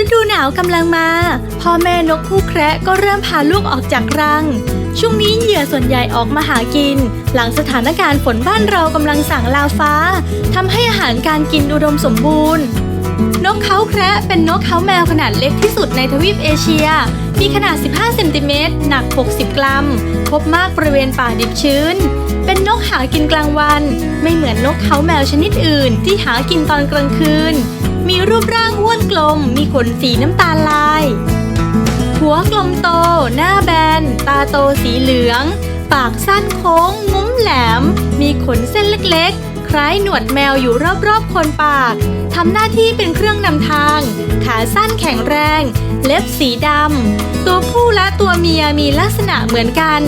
ฤดูหนาวกำลังมา พ่อแม่นกคู่แคระก็เริ่มพาลูกออกจากรัง ช่วงนี้เหยื่อส่วนใหญ่ออกมาหากิน หลังสถานการณ์ฝนบ้านเรากำลังสั่งลาฟ้าทำให้อาหารการกินอุดมสมบูรณ์ นกเขาแคระเป็นนกเขาแมวขนาดเล็กที่สุดในทวีปเอเชีย มีขนาด 15 เซนติเมตร หนัก 60 กรัม พบมากบริเวณป่าดิบชื้น หากินกลางวัน ไม่เหมือนนกเขาแมวชนิดอื่น ที่หากินตอนกลางคืน มีรูปร่างอ้วนกลม มีขนสีน้ำตาลลาย หัวกลมโต หน้าแบน ตาโตสีเหลือง ปากสั้นโค้ง งุ้มแหลม มีขนเส้นเล็กๆ คล้ายหนวดแมวอยู่รอบๆคนปากทำหน้าที่เป็นเครื่องนำทาง ขาสั้นแข็งแรง เล็บสีดำ ตัวผู้และตัวเมียมีลักษณะเหมือนกัน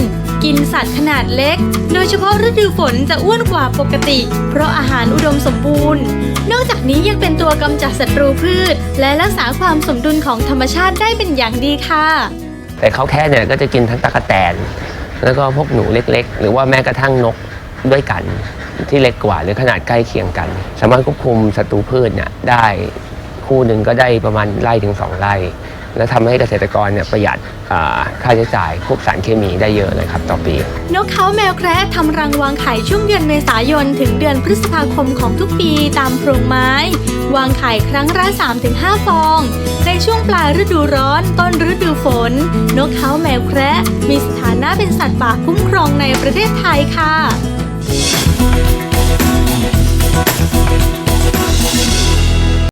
กินสัตว์ขนาดเล็ก โดยเฉพาะฤดูฝนจะอ้วนกว่าปกติ เพราะอาหารอุดมสมบูรณ์ นอกจากนี้ยังเป็นตัวกำจัดศัตรูพืช และรักษาความสมดุลของธรรมชาติได้เป็นอย่างดีค่ะ แต่เขาแค่เนี่ยก็จะกินทั้งตะกแตน แล้วก็พวกหนูเล็กๆ หรือว่าแม้กระทั่งนก ด้วยกันที่เล็กกว่าหรือขนาดใกล้เคียงกัน สามารถควบคุมศัตรูพืชเนี่ยได้คู่หนึ่งก็ได้ประมาณไร่ถึงสองไร่ แล้วทำให้เกษตรกรเนี่ยประหยัดค่าใช้จ่ายพวกสารเคมีได้เยอะเลยครับต่อปี นกเขาแมวแคระทำรังวางไข่ช่วงเดือนเมษายน ถึงเดือนพฤษภาคมของทุกปีตามโพรงไม้ วางไข่ครั้งละ3-5 ฟอง ในช่วงปลายฤดูร้อนต้นฤดูฝน นกเขาแมวแคระมีสถานะเป็นสัตว์ป่าคุ้มครองในประเทศไทยค่ะ Thank you.